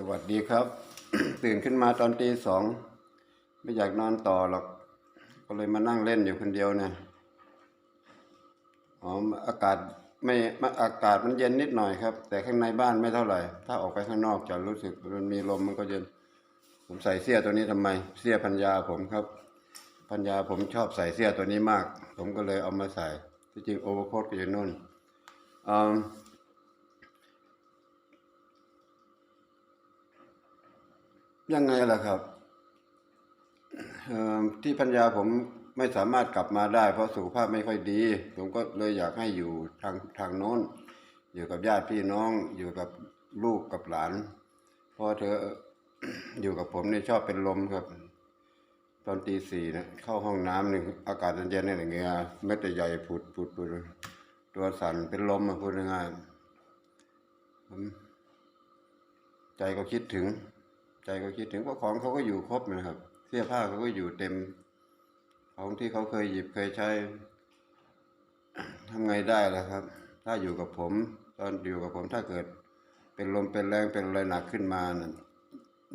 สวัสดีครับ ตื่นขึ้นมาตอนตีสองไม่อยากนอนต่อหรอก ก็เลยมานั่งเล่นอยู่คนเดียวเนี่ยอ๋ออากาศไม่อากาศมันเย็นนิดหน่อยครับ แต่ข้างในบ้านไม่เท่าไหร่ ถ้าออกไปข้างนอกจะรู้สึกมันมีลมมันก็เย็น ผมใส่เสื้อตัวนี้ทำไม เสื้อพันยาผมครับ พันยาผมชอบใส่เสื้อตัวนี้มาก ผมก็เลยเอามาใส่ที่จริงโอเวอร์โค้ทก็อยู่นู่นอืม ยังไงล่ะครับที่พัญญาผมไม่สามารถกลับมาได้ เพราะสุขภาพไม่ค่อยดี ผมก็เลยอยากให้อยู่ทางทางโน้น อยู่กับญาติพี่น้องอยู่กับลูกกับหลานเพราะเธออยู่กับผมนี่ชอบเป็นลมครับ ตอนตีสี่นะเข้าห้องน้ำหนึ่งอากาศเย็นๆนี่เงื่อเม็ดใหญ่ผุดผุดผุดตัวสั่นเป็นลมอะพูดง่ายๆใจก็คิดถึง ใจก็คิดถึงเพราะของเขาก็อยู่ครบนะครับ เสื้อผ้าเขาก็อยู่เต็ม ของที่เขาเคยหยิบเคยใช้ทำไงได้ล่ะครับ ถ้าอยู่กับผม ตอนอยู่กับผมถ้าเกิด เป็นลมเป็นแรงเป็นอะไรหนักขึ้นมานะ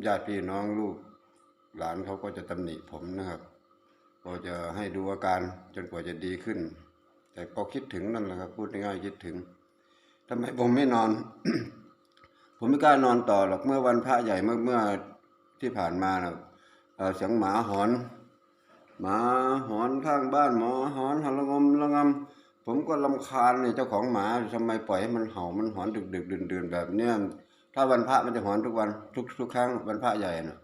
ญาติพี่น้องลูกหลานเขาก็จะตำหนิผมนะครับ ก็จะให้ดูอาการจนกว่าจะดีขึ้น แต่ก็คิดถึงนั่นแหละครับ พูดง่ายๆคิดถึงทำไมผมไม่นอน ผมไม่กล้านอนต่อหรอกเมื่อวันพระใหญ่เมื่อเมื่อที่ผ่านมานะเอ่อเสียงหมาหอนหมาหอนข้างบ้านหมาหอนหอนระงมระงำผมก็ลำคาญเนี่ยเจ้าของหมาทำไมปล่อยให้มันเห่ามันหอนดึกดึกดื่นดื่นแบบเนี้ยถ้าวันพระมันจะหอนทุกวันทุกทุกครั้งวันพระใหญ่นะ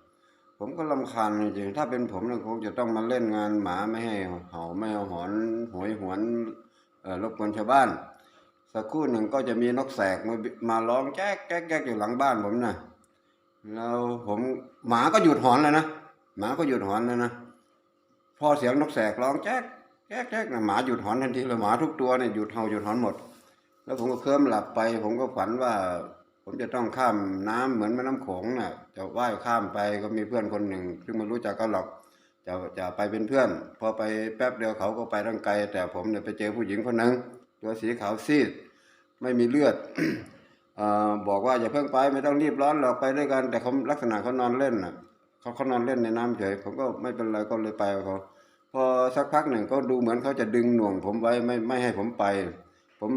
ผมก็ลำคาญจริงถ้าเป็นผมเนี่ยคงจะต้องมาเล่นงานหมาไม่ให้เห่าไม่ให้หอนโหวยหวนรบกวนชาวบ้าน สักครู่หนึ่งก็จะมีนกแสกมามาร้องแจ๊กแจ๊กแจ๊กอยู่หลังบ้านผมนะแล้วผมหมาก็หยุดหอนแล้วนะหมาก็หยุดหอนแล้วนะพอเสียงนกแสกร้องแจ๊กแจ๊กแจ๊กนะหมาหยุดหอนทันทีเลยหมาทุกตัวเนี่ยหยุดเห่าหยุดหอนหมด แล้วผมก็เคลิ้มหลับไป ผมก็ฝันว่า ผมจะต้องข้ามน้ำเหมือนแม่น้ำโขงน่ะ จะว่ายข้ามไปก็มีเพื่อนคนหนึ่งซึ่งไม่รู้จักกันหรอกจะจะไปเป็นเพื่อน พอไปแป๊บเดียวเขาก็ไปตั้งไกลแต่ผมเนี่ยไปเจอผู้หญิงคนหนึ่ง ตัวสีขาวซีด ไม่มีเลือดอบอกว่าอย่าเพิ่งไปไม่ต้องรีบร้อนหรอกไปด้วยกัน แต่เขาลักษณะเขานอนเล่นน่ะเขาเขานอนเล่นในน้ำเฉยผมก็ไม่เป็นไรก็เลยไปเขาพอสักพักหนึ่งก็ดูเหมือนเขาจะดึงหน่วง ผมไว้ไม่ไม่ให้ผมไป ผม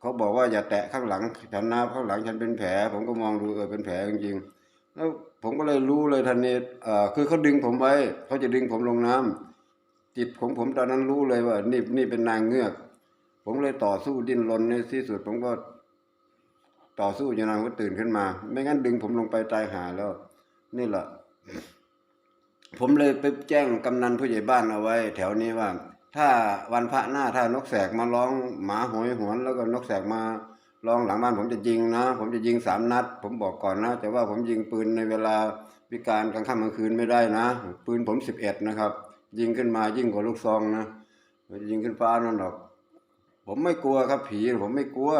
เขาบอกว่าอย่าแตะข้างหลังฉันนาข้างหลังฉันเป็นแผล ผมก็มองดูเออเป็นแผลจริงๆแล้วผมก็เลยรู้เลยทันทีเอ่อคือเขาดึงผมไว้เขาจะดึงผมลงน้ำจิตของผมตอนนั้นรู้เลยว่านี่นี่เป็นนางเงือก ผมเลยต่อสู้ดิ้นรนในที่สุดผมก็ต่อสู้จนนานก็ตื่นขึ้นมา ไม่งั้นดึงผมลงไปตายหาแล้ว นี่แหละ ผมเลยไปแจ้งกำนันผู้ใหญ่บ้านเอาไว้ แถวนี้ว่า ถ้าวันพระหน้าถ้านกแสกมาร้องหมาหอยหวนแล้วก็นกแสกมาร้องหลังบ้านผมจะยิงนะ ผมจะยิงสามนัด ผมบอกก่อนนะ แต่ว่าผมยิงปืนในเวลาวิการกลางค่ำกลางคืนไม่ได้นะ ปืนผมสิบเอ็ดนะครับ ยิงขึ้นมายิ่งกว่าลูกซองนะยิงขึ้นฟ้านั่นหรอก ผมไม่กลัวครับผีผมไม่กลัว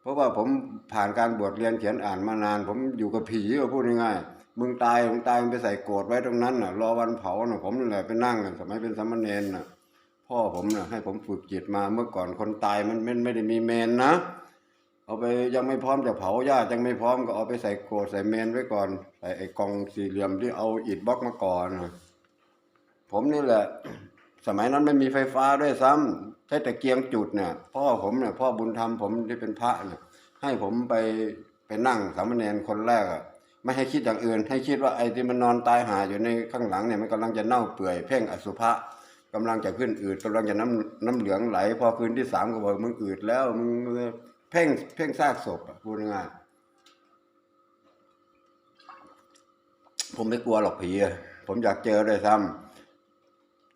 เพราะว่าผมผ่านการบวชเรียนเขียนอ่านมานาน ผมอยู่กับผีก็พูดง่ายๆมึงตายมึงตายมึงไปใส่โกรธไว้ตรงนั้นน่ะรอวันเผาน่ะผมนั่นแหละไปนั่งกันสมัยเป็นสามเณรน่ะพ่อผมน่ะให้ผมฝึกจิตมาเมื่อก่อนคนตายมันไม่ไม่ได้มีเมนนะเอาไปยังไม่พร้อมจะเผาญาติยังไม่พร้อมก็เอาไปใส่โกรธใส่เมนไว้ก่อนใส่ไอ้กล่องสี่เหลี่ยมที่เอาอิฐบล็อกมาก่อนผมนี่แหละ สมัยนั้นไม่มีไฟฟ้าด้วยซ้ำใช้แต่เกียงจุดเนี่ยพ่อผมเนี่ยพ่อบุญธรรมผมที่เป็นพระเนี่ยให้ผมไปไปนั่งสามเณรคนแรกอะไม่ให้คิดอย่างอื่น ให้คิดว่าไอ้ที่มันนอนตายหาอยู่ในข้างหลังเนี่ยมันกำลังจะเน่าเปื่อยเพ่งอสุภะกำลังจะขึ้นอืดกำลังจะน้ำน้ำเหลืองไหล พอคืนที่สามก็บอกมึงอืดแล้วมึงเพ่งเพ่งซากศพอะพูดง่ายผมไม่กลัวหรอกผีอะผมอยากเจอด้วยซ้ำ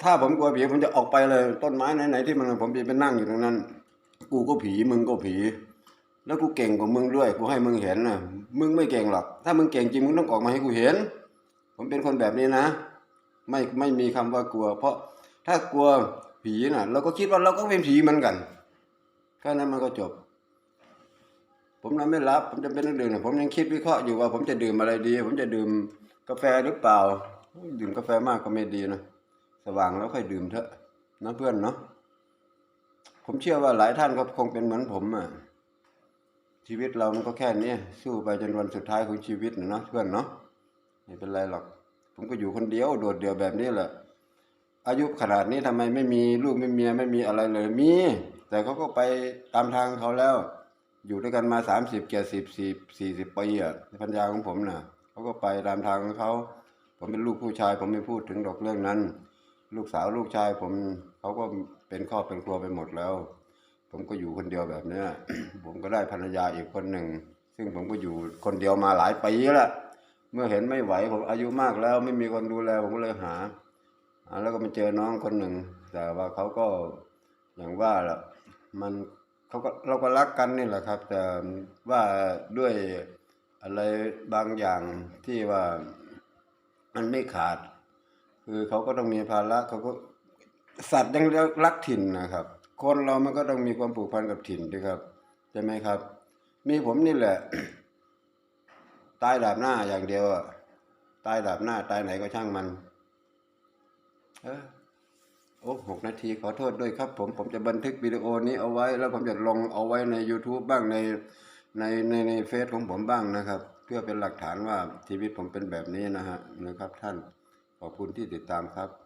ถ้าผมกลัวผีผมจะออกไปเลย ต้นไม้ไหนๆที่มันผมจะไปนั่งอยู่ตรงนั้น กูก็ผีมึงก็ผี แล้วกูเก่งกว่ามึงด้วย กูให้มึงเห็นนะมึงไม่เก่งหรอก ถ้ามึงเก่งจริงมึงต้องออกมาให้กูเห็น ผมเป็นคนแบบนี้นะ ไม่ไม่มีคำว่ากลัว เพราะถ้ากลัวผีน่ะ เราก็คิดว่าเราก็เป็นผีเหมือนกันแค่นั้นมันก็จบ ผมนอนไม่รับ ผมจะเป็นนักดื่มนะผมยังคิดวิเคราะห์อยู่ว่า ผมจะดื่มอะไรดี ผมจะดื่มกาแฟหรือเปล่า ดื่มกาแฟมากก็ไม่ดีนะ สว่างแล้วค่อยดื่มเถอะนะเพื่อนเนาะผมเชื่อว่าหลายท่านก็คงเป็นเหมือนผมอะชีวิตเรามันก็แค่นี้สู้ไปจนวันสุดท้ายของชีวิตนะเนาะเพื่อนเนาะไม่เป็นไรหรอก ผมก็อยู่คนเดียวโดดเดี่ยวแบบนี้แหละ อายุขนาดนี้ทำไมไม่มีลูกไม่มีเมียไม่มีอะไรเลยมี แต่เขาก็ไปตามทางเขาแล้ว อยู่ด้วยกันมาสามสิบเจ็ดสิบสี่สี่สิบปีอะพัญญาของผมน่ะเขาก็ไปตามทางของเขาผมเป็นลูกผู้ชาย ผมไม่พูดถึงดอกเรื่องนั้น ลูกสาวลูกชายผมเขาก็เป็นครอบเป็นครัวไปหมดแล้ว ผมก็อยู่คนเดียวแบบเนี้ย ผมก็ได้ภรรยาอีกคนหนึ่ง ซึ่งผมก็อยู่คนเดียวมาหลายปีแล้วเมื่อเห็นไม่ไหวผมอายุมากแล้ว ไม่มีคนดูแลผมก็เลยหาแล้วก็มาเจอน้องคนหนึ่ง แต่ว่าเขาก็อย่างว่าแหละมันเขาก็เราก็รักกันนี่แหละครับ แต่ว่าด้วยอะไรบางอย่างที่ว่ามันไม่ขาด คือเขาก็ต้องมีภาระเขาก็สัตว์ยังรักถิ่นนะครับ คนเรามันก็ต้องมีความผูกพันกับถิ่นด้วยครับใช่ไหมครับ มีผมนี่แหละ ตายดาบหน้าอย่างเดียวอะตายดาบหน้า ตายไหนก็ช่างมัน เออโอ้หกนาทีขอโทษด้วยครับ ผมผมจะบันทึกวิดีโอนี้เอาไว้ แล้วผมจะลงเอาไว้ใน YouTube บ้างในในในในเฟซของผมบ้างนะครับ เพื่อเป็นหลักฐานว่าชีวิตผมเป็นแบบนี้นะฮะนะครับท่าน ขอบคุณที่ติดตามครับ